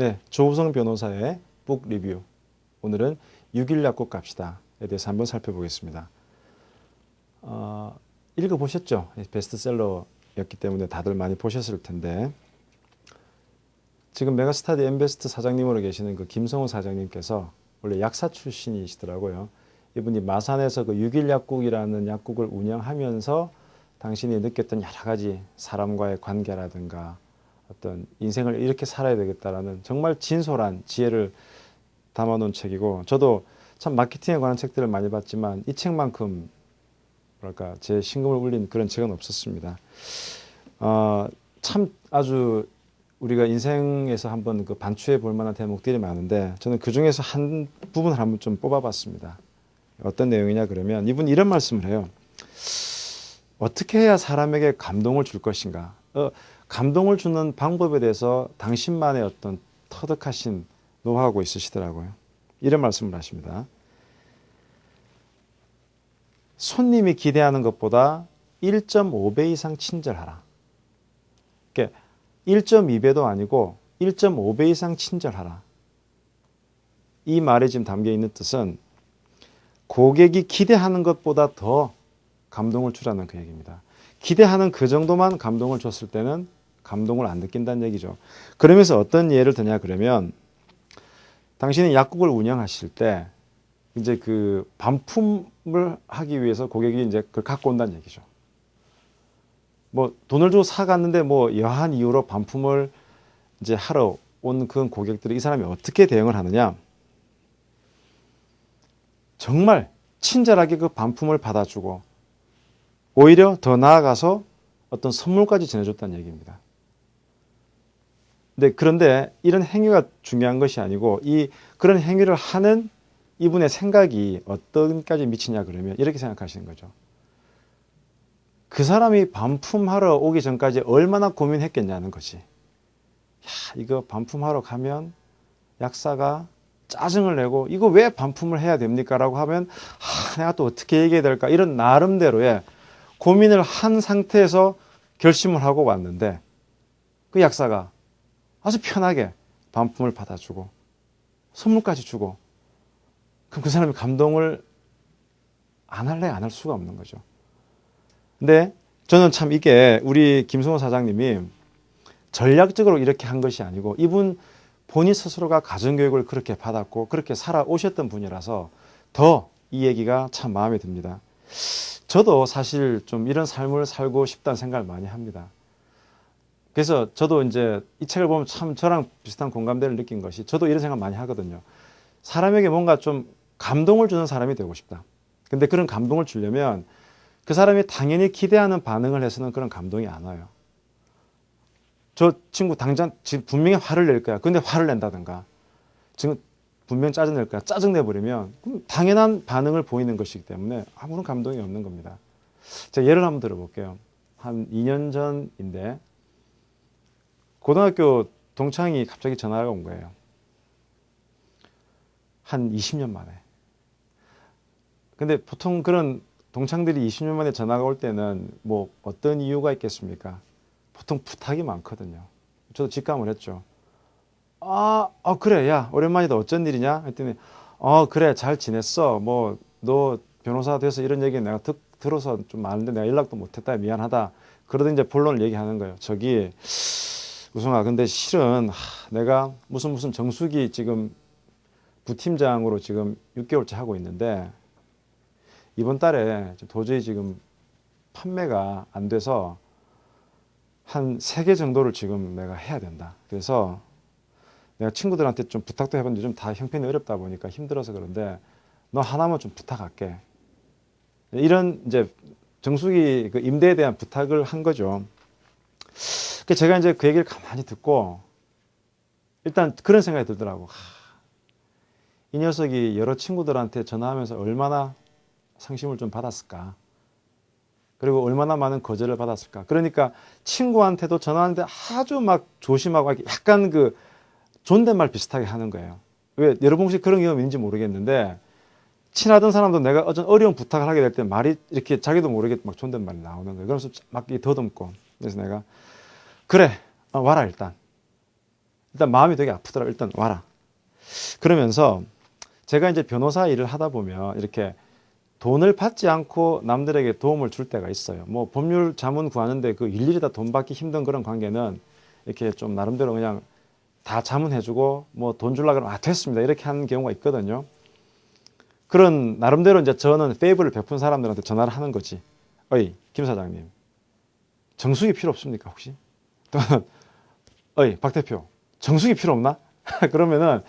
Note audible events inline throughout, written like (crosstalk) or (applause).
네, 조우성 변호사의 북 리뷰. 오늘은 6일 약국 갑시다에 대해서 한번 살펴보겠습니다. 어, 읽어보셨죠? 베스트셀러였기 때문에 다들 많이 보셨을 텐데 지금 메가스타디 엠베스트 사장님으로 계시는 그 김성호 사장님께서 원래 약사 출신이시더라고요. 이분이 마산에서 그 6일 약국이라는 약국을 운영하면서 당신이 느꼈던 여러 가지 사람과의 관계라든가 어떤 인생을 이렇게 살아야 되겠다라는 정말 진솔한 지혜를 담아놓은 책이고 저도 참 마케팅에 관한 책들을 많이 봤지만 이 책만큼 뭐랄까 제 신금을 울린 그런 책은 없었습니다. 어, 참 아주 우리가 인생에서 한번 그 반추해 볼 만한 대목들이 많은데 저는 그 중에서 한 부분을 한번 좀 뽑아봤습니다. 어떤 내용이냐 그러면 이분이 이런 말씀을 해요. 어떻게 해야 사람에게 감동을 줄 것인가? 어, 감동을 주는 방법에 대해서 당신만의 어떤 터득하신 노하우가 있으시더라고요. 이런 말씀을 하십니다. 손님이 기대하는 것보다 1.5배 이상 친절하라. 그러니까 1.2배도 아니고 1.5배 이상 친절하라. 이 말에 지금 담겨 있는 뜻은 고객이 기대하는 것보다 더 감동을 주라는 그 얘기입니다. 기대하는 그 정도만 감동을 줬을 때는 감동을 안 느낀다는 얘기죠. 그러면서 어떤 예를 드냐 그러면 당신이 약국을 운영하실 때 이제 그 반품을 하기 위해서 고객이 이제 그걸 갖고 온다는 얘기죠. 뭐 돈을 주고 사갔는데 뭐 여한 이유로 반품을 이제 하러 온 그 고객들이 이 사람이 어떻게 대응을 하느냐? 정말 친절하게 그 반품을 받아주고 오히려 더 나아가서 어떤 선물까지 전해줬다는 얘기입니다. 근데 그런데 이런 행위가 중요한 것이 아니고 이 그런 행위를 하는 이분의 생각이 어떤까지 미치냐 그러면 이렇게 생각하시는 거죠. 그 사람이 반품하러 오기 전까지 얼마나 고민했겠냐는 것이. 야, 이거 반품하러 가면 약사가 짜증을 내고 이거 왜 반품을 해야 됩니까? 라고 하면 아, 내가 또 어떻게 얘기해야 될까? 이런 나름대로의 고민을 한 상태에서 결심을 하고 왔는데 그 약사가 아주 편하게 반품을 받아주고 선물까지 주고 그럼 그 사람이 감동을 안 할래 안 할 수가 없는 거죠. 근데 저는 참 이게 우리 김성호 사장님이 전략적으로 이렇게 한 것이 아니고 이분 본인 스스로가 가정교육을 그렇게 받았고 그렇게 살아오셨던 분이라서 더 이 얘기가 참 마음에 듭니다. 저도 사실 좀 이런 삶을 살고 싶다는 생각을 많이 합니다. 그래서 저도 이제 이 책을 보면 참 저랑 비슷한 공감대를 느낀 것이 저도 이런 생각 많이 하거든요. 사람에게 뭔가 좀 감동을 주는 사람이 되고 싶다. 근데 그런 감동을 주려면 그 사람이 당연히 기대하는 반응을 해서는 그런 감동이 안 와요. 저 친구 당장 지금 분명히 화를 낼 거야. 근데 화를 낸다든가. 지금 분명 짜증낼 거야. 짜증내버리면 당연한 반응을 보이는 것이기 때문에 아무런 감동이 없는 겁니다. 제가 예를 한번 들어볼게요. 한 2년 전인데 고등학교 동창이 갑자기 전화가 온 거예요. 한 20년 만에. 근데 보통 그런 동창들이 20년 만에 전화가 올 때는 뭐 어떤 이유가 있겠습니까? 보통 부탁이 많거든요. 저도 직감을 했죠. 아, 어, 그래, 야, 오랜만이다. 어쩐 일이냐? 했더니, 어, 그래, 잘 지냈어. 뭐, 너 변호사 돼서 이런 얘기 내가 듣, 들어서 좀 많은데 내가 연락도 못했다. 미안하다. 그러다 이제 본론을 얘기하는 거예요. 저기, 우승아, 근데 실은 하, 내가 무슨 무슨 정수기 지금 부팀장으로 지금 6개월째 하고 있는데 이번 달에 도저히 지금 판매가 안 돼서 한세개 정도를 지금 내가 해야 된다. 그래서 내가 친구들한테 좀 부탁도 해봤는데 좀 다 형편이 어렵다 보니까 힘들어서 그런데 너 하나만 좀 부탁할게. 이런 이제 정수기 그 임대에 대한 부탁을 한 거죠. 그 제가 이제 그 얘기를 가만히 듣고 일단 그런 생각이 들더라고. 하, 이 녀석이 여러 친구들한테 전화하면서 얼마나 상심을 좀 받았을까. 그리고 얼마나 많은 거절을 받았을까. 그러니까 친구한테도 전화하는데 아주 막 조심하고 약간 그 존댓말 비슷하게 하는 거예요. 왜 여러분 혹시 그런 경험 있는지 모르겠는데 친하던 사람도 내가 어떤 어려운 부탁을 하게 될 때 말이 이렇게 자기도 모르게 막 존댓말이 나오는 거예요. 그래서 막 더듬고 그래서 내가 그래 어, 와라 일단 일단 마음이 되게 아프더라고. 일단 와라. 그러면서 제가 이제 변호사 일을 하다 보면 이렇게 돈을 받지 않고 남들에게 도움을 줄 때가 있어요. 뭐 법률 자문 구하는데 그 일일이 다 돈 받기 힘든 그런 관계는 이렇게 좀 나름대로 그냥 다 자문해주고 뭐 돈 줄라 그러면 아 됐습니다 이렇게 하는 경우가 있거든요. 그런 나름대로 이제 저는 페이블을 베푼 사람들한테 전화를 하는 거지. 어이 김 사장님 정수기 필요 없습니까 혹시? 또는 어이 박 대표 정수기 필요 없나? (laughs) 그러면은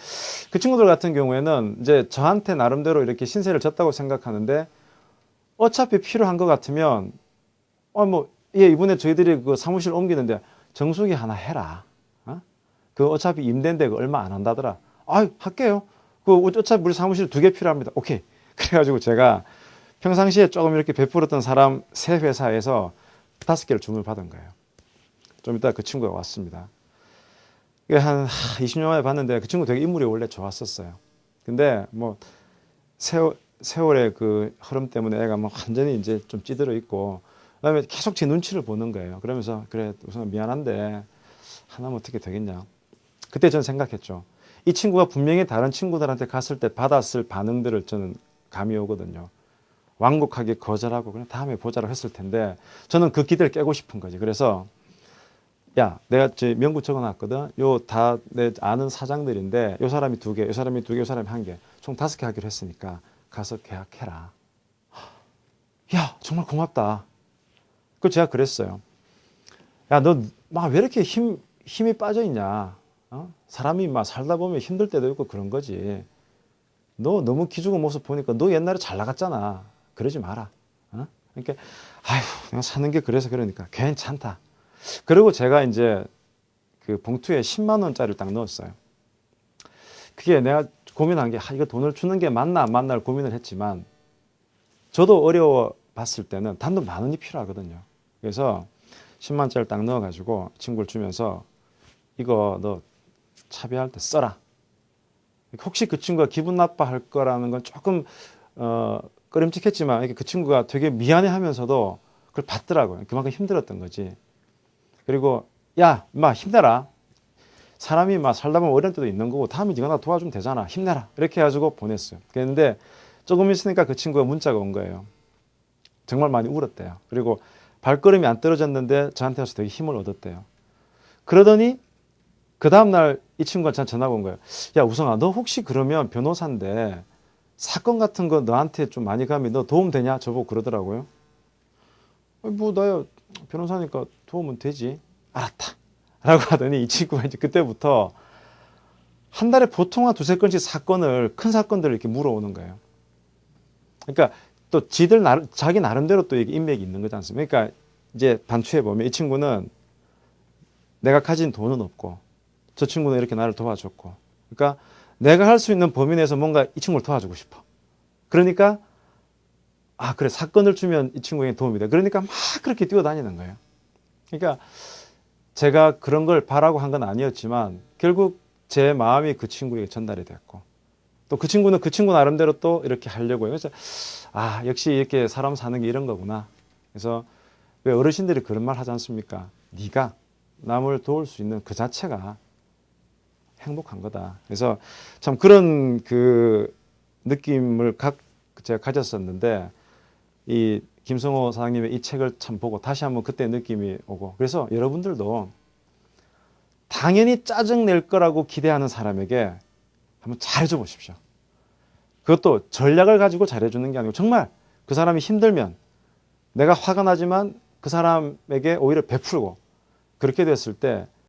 그 친구들 같은 경우에는 이제 저한테 나름대로 이렇게 신세를 졌다고 생각하는데 어차피 필요한 것 같으면 어뭐 예, 이번에 저희들이 그 사무실 옮기는데 정수기 하나 해라. 어? 그 어차피 임대인데 그 얼마 안 한다더라. 아, 할게요. 그 어차피 우리 사무실 두 개 필요합니다. 오케이. (laughs) 그래가지고 제가 평상시에 조금 이렇게 베풀었던 사람 세 회사에서 다섯 개를 주문을 받은 거예요. 좀 이따 그 친구가 왔습니다. 한 20년 만에 봤는데 그 친구 되게 인물이 원래 좋았었어요. 근데 뭐 세월, 세월의 그 흐름 때문에 애가 뭐 완전히 이제 좀 찌들어 있고 그다음에 계속 제 눈치를 보는 거예요. 그러면서 그래 우선 미안한데 하나면 어떻게 되겠냐. 그때 저는 생각했죠. 이 친구가 분명히 다른 친구들한테 갔을 때 받았을 반응들을 저는 감이 오거든요. 완곡하게 거절하고 그냥 다음에 보자라고 했을 텐데 저는 그 기대를 깨고 싶은 거지. 그래서 야, 내가 저 명부 적어놨거든. 요 다 내 아는 사장들인데 요 사람이 두 개, 요 사람이 두 개, 요 사람이 한 개, 총 다섯 개 하기로 했으니까 가서 계약해라. 야, 정말 고맙다. 그 제가 그랬어요. 야, 너 막 왜 이렇게 힘 힘이 빠져 있냐? 어? 사람이 막 살다 보면 힘들 때도 있고 그런 거지. 너 너무 기죽은 모습 보니까 너 옛날에 잘 나갔잖아. 그러지 마라. 어? 그러니까 아휴, 내가 사는 게 그래서 그러니까 괜찮다. 그리고 제가 이제 그 봉투에 10만 원짜리를 딱 넣었어요. 그게 내가 고민한 게 아, 이거 돈을 주는 게 맞나 안 맞나를 고민을 했지만 저도 어려워 봤을 때는 단돈 만 원이 필요하거든요. 그래서 10만 원짜리를 딱 넣어가지고 친구를 주면서 이거 너 차비할 때 써라. 혹시 그 친구가 기분 나빠할 거라는 건 조금 어, 꺼림칙했지만 그 친구가 되게 미안해하면서도 그걸 받더라고요. 그만큼 힘들었던 거지. 그리고 야, 마 힘내라. 사람이 막 살다 보면 어려울 때도 있는 거고 다음에 네가 나 도와주면 되잖아. 힘내라. 이렇게 해가지고 보냈어요. 그랬는데 조금 있으니까 그 친구가 문자가 온 거예요. 정말 많이 울었대요. 그리고 발걸음이 안 떨어졌는데 저한테 와서 되게 힘을 얻었대요. 그러더니 그 다음날 이 친구가 저한테 전화가 온 거예요. 야, 우성아, 너 혹시 그러면 변호사인데 사건 같은 거 너한테 좀 많이 가면 너 도움 되냐? 저보고 그러더라고요. 뭐, 나야 변호사니까 도움은 되지. 알았다. 라고 하더니 이 친구가 이제 그때부터 한 달에 보통 한 두세 건씩 사건을, 큰 사건들을 이렇게 물어오는 거예요. 그러니까 또 지들 나 자기 나름대로 또 인맥이 있는 거지 않습니까? 그러니까 이제 반추해 보면 이 친구는 내가 가진 돈은 없고 저 친구는 이렇게 나를 도와줬고 그러니까 내가 할 수 있는 범위 내에서 뭔가 이 친구를 도와주고 싶어. 그러니까 아 그래 사건을 주면 이 친구에게 도움이 돼. 그러니까 막 그렇게 뛰어다니는 거예요. 그러니까 제가 그런 걸 바라고 한 건 아니었지만 결국 제 마음이 그 친구에게 전달이 됐고 또 그 친구는 그 친구 나름대로 또 이렇게 하려고 해요. 그래서 아 역시 이렇게 사람 사는 게 이런 거구나. 그래서 왜 어르신들이 그런 말 하지 않습니까? 네가 남을 도울 수 있는 그 자체가 행복한 거다. 그래서 참 그런 그 느낌을 각 제가 가졌었는데 이 김성호 사장님의 이 책을 참 보고 다시 한번 그때 느낌이 오고 그래서 여러분들도 당연히 짜증 낼 거라고 기대하는 사람에게 한번 잘해줘 보십시오. 그것도 전략을 가지고 잘해주는 게 아니고 정말 그 사람이 힘들면 내가 화가 나지만 그 사람에게 오히려 베풀고 그렇게 됐을 때